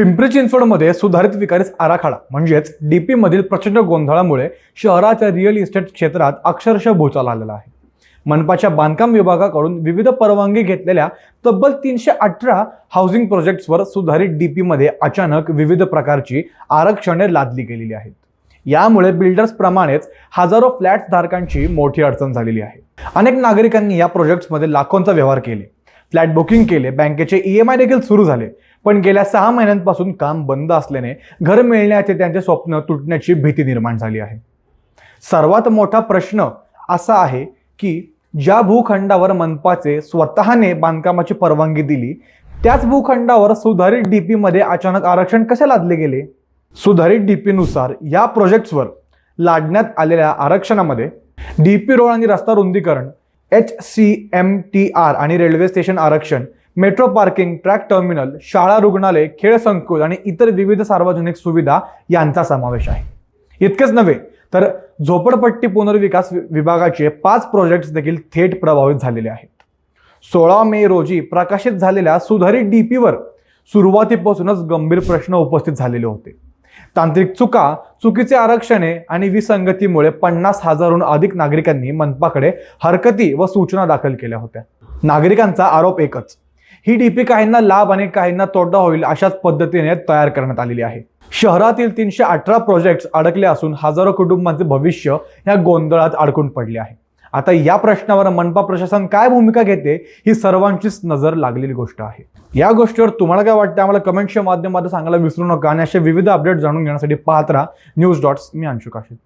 पिंपरी चिंचवडमध्ये सुधारित विकास आराखडा म्हणजेच डीपी मधील प्रचंड गोंधळामुळे शहराच्या रिअल इस्टेट क्षेत्रात अक्षरशः भूचाल आलेला आहे. मनपाच्या बांधकाम विभागाकडून विविध परवानगी घेतलेल्या तब्बल तीनशे अठरा हाऊसिंग प्रोजेक्ट्सवर सुधारित डीपीमध्ये अचानक विविध प्रकारची आरक्षणे लादली गेलेली आहेत. यामुळे बिल्डर्स प्रमाणेच हजारो फ्लॅट धारकांची मोठी अडचण झालेली आहे. अनेक नागरिकांनी या प्रोजेक्ट्समध्ये लाखोंचा व्यवहार केले. फ्लॅट बुकिंग केले बँकेचे ई एम आय देखील सुरू झाले. पण गेल्या सहा महिन्यांपासून काम बंद असल्याने घर मिळण्याचे त्यांचे स्वप्न तुटण्याची भीती निर्माण झाली आहे. सर्वात मोठा प्रश्न असा आहे की ज्या भूखंडावर मनपाचे स्वतःने बांधकामाची परवानगी दिली त्याच भूखंडावर सुधारित डीपीमध्ये अचानक आरक्षण कसे लादले गेले? सुधारित डीपीनुसार या प्रोजेक्ट्सवर लादण्यात आलेल्या आरक्षणामध्ये डीपी रोड आणि रस्ता रुंदीकरण H C M T R आणि रेल्वे स्टेशन आरक्षण मेट्रो पार्किंग ट्रॅक टर्मिनल शाळा रुग्णालय खेळ संकुल आणि इतर विविध सार्वजनिक सुविधा यांचा समावेश आहे. इतकेच नव्हे तर झोपडपट्टी पुनर्विकास विभागाचे पाच प्रोजेक्ट्स देखील थेट प्रभावित झालेले आहेत. सोळा मे रोजी प्रकाशित झालेल्या सुधारित डीपीवर सुरुवातीपासूनच गंभीर प्रश्न उपस्थित झालेले होते. तांत्रिक चुका चुकीचे आरक्षणे आणि विसंगतीमुळे पन्नास हजारहून अधिक नागरिकांनी मनपाकडे हरकती व सूचना दाखल केल्या होत्या. नागरिकांचा आरोप एकच ही डीपी काहींना लाभ आणि काहींना तोटा होईल अशाच पद्धतीने तयार करण्यात आलेली आहे. शहरातील तीनशे अठरा प्रोजेक्ट्स अडकले असून हजारो कुटुंबांचे भविष्य या गोंधळात अडकून पडले आहे. आता या प्रश्नावर मनपा प्रशासन काय भूमिका घेते ही सर्वांचीच नजर लागलेली गोष्ट आहे. या गोष्टीवर तुम्हाला काय वाटतं? आम्हाला कमेंटच्या माध्यमातून सांगायला विसरू नका आणि असे विविध अपडेट जाणून घेण्यासाठी पाहत राहा. न्यूज डॉट्स मी अंशुकाशी